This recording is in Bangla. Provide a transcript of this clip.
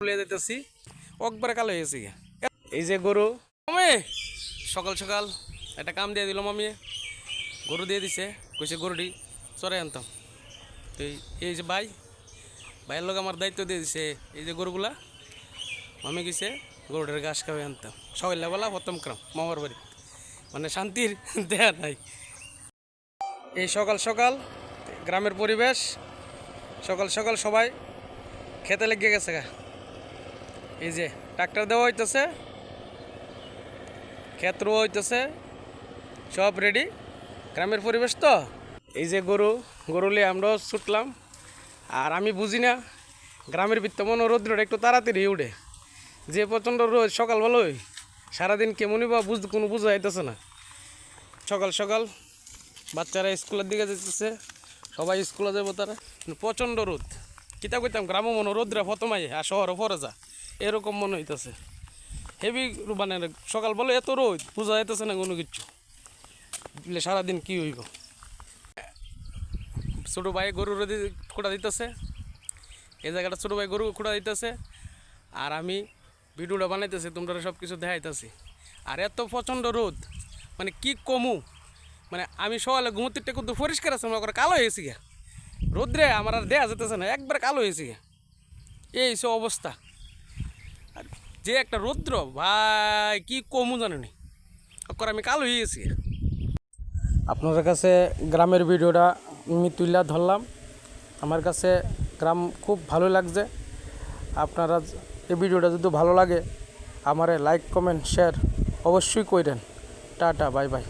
তুলে দিতেছি একবারে কালো হয়ে গেছে। এই যে গরু। আমি সকাল সকাল একটা কাম দিয়ে দিলাম আমি গরু দিয়ে দিছে কইছে গরুটি চড়াই আনতাম। তো এই- যে ভাই ভাইয়ের লোক আমার দায়িত্ব দিয়ে দিছে এই যে গরুগুলা। আমি গেছে গরুটার ঘাস খাওয়াই আনতাম। সকালবেলা প্রথম ক্রম মামার বাড়ি। মানে শান্তির দেয়া নাই। এই সকাল সকাল গ্রামের পরিবেশ সকাল সকাল সবাই খেতে লেগে গেছে গা। এই যে, ট্রাক্টর দেওয়া হইতেছে ক্ষেত্র হইতেছে, সব রেডি গ্রামের পরিবেশ তো? এই যে গরু গরু নিয়ে আমরাও ছুটলাম, আর আমি বুঝি না, গ্রামের ভিত্ত মনে রৌদ্রটা একটু তাড়াতাড়ি উঠে যে প্রচণ্ড রোদ, সকাল ভালোই সারাদিন কেমনই বা বুঝ, কোনো বুঝা যাইতেছে না। সকাল সকাল বাচ্চারা স্কুলের দিকে যেতেছে সবাই স্কুলে যাব তারা। প্রচণ্ড রোদ। কিতা কইতাম গ্রাম মনে রোদরা প্রথম আর শহরে পরে যা। এরকম মনে হইতেছে। হেভি মানে সকাল বলে এত রোদ বোঝা যাইতেছে না কোনো কিছু। বলে সারাদিন কি হইব? ছোটো ভাই গরু রোদি খোঁড়া দিতেছে। এই জায়গাটা ছোটো ভাই গরু খোঁড়া দিতেছে। আর আমি ভিডিওটা বানাইতেছি তোমরা সব কিছু দেখাইতেছি। আর এত প্রচণ্ড রোদ মানে কি কমু? মানে আমি সকালে ঘুমোতে কিন্তু পরিষ্কার আছে, মনে করে কালো হয়েছি গিয়া। রোদ্রে আমার আর দেয়া যেতেছে না, একবার কালো হয়েছে গিয়া। এই সব অবস্থা। আর যে একটা রৌদ্র, ভাই, কি কমু জানেনি? করে আমি কালো হয়ে গেছি। আপনাদের কাছে গ্রামের ভিডিওটা আমি তুলে ধরলাম। আমার কাছে গ্রাম খুব ভালো লাগছে। আপনারা এই ভিডিওটা যদি ভালো লাগে, আমারে লাইক কমেন্ট শেয়ার অবশ্যই করেন টাটা, বাই বাই।